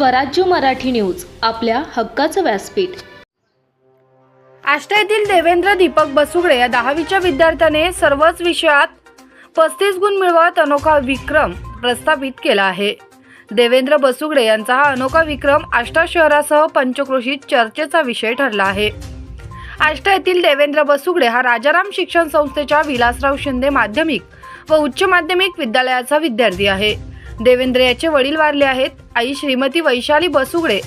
स्वराज्य मराठी न्यूज आपल्या हक्काचं व्यासपीठ. आष्टा येथील देवेंद्र दीपक बसुगडे या दहावीच्या विद्यार्थ्याने सर्वच विषयात पस्तीस गुण मिळवत अनोखा विक्रम प्रस्थापित केला आहे. देवेंद्र बसुगडे यांचा हा अनोखा विक्रम आष्टा शहरासह पंचक्रोशीत चर्चेचा विषय ठरला आहे. आष्टा येथील देवेंद्र बसुगडे हा राजाराम शिक्षण संस्थेच्या विलासराव शिंदे माध्यमिक व उच्च माध्यमिक विद्यालयाचा विद्यार्थी आहे. देवेंद्र याचे वडील वारले आहेत. आई श्रीमती वैशाली बसुगडे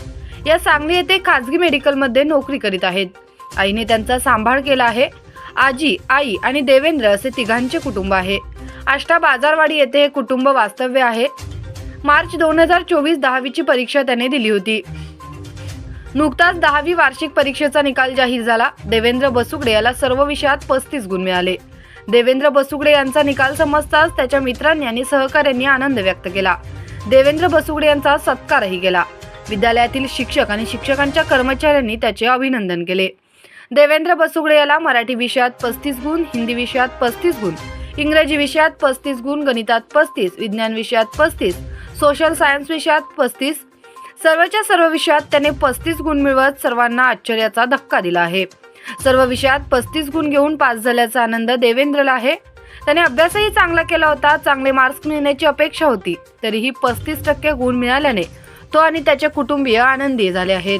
या सांगली येथे खाजगी मेडिकलमध्ये नोकरी करीत आहेत. आईने त्यांचा सांभाळ केला आहे. आजी आई आणि देवेंद्र असे तिघांचे कुटुंब आहे. आष्टा बाजारवाडी येथे हे कुटुंब वास्तव्य आहे. मार्च दोन हजार चोवीस दहावीची परीक्षा त्याने दिली होती. नुकताच दहावी वार्षिक परीक्षेचा निकाल जाहीर झाला. देवेंद्र बसुगडे याला सर्व विषयात पस्तीस गुण मिळाले. देवेंद्र बसुगडे यांचा निकाल समजताच त्याच्या मित्रांनी आणि सहकाऱ्यांनी आनंद व्यक्त केला. देवेंद्र बसुगडे यांचा सत्कारही केला. विद्यालयातील शिक्षक आणि शिक्षकांच्या कर्मचाऱ्यांनी त्याचे अभिनंदन केले. देवेंद्र बसुगडे याला मराठी विषयात पस्तीस गुण हिंदी विषयात पस्तीस गुण इंग्रजी विषयात पस्तीस गुण गणितात पस्तीस विज्ञान विषयात पस्तीस सोशल सायन्स विषयात पस्तीस सर्वच्या सर्व विषयात त्याने पस्तीस गुण मिळवत सर्वांना आश्चर्याचा धक्का दिला आहे. सर्व विषयात पस्तीस गुण घेऊन पास झाल्याचा आनंद देवेंद्रला आहे. त्याने अभ्यासही चांगला केला होता चांगले मार्क्स मिळण्याची अपेक्षा होती. तरीही पस्तीस टक्के गुण मिळाल्याने तो आणि त्याचे कुटुंबीय आनंदी झाले आहेत.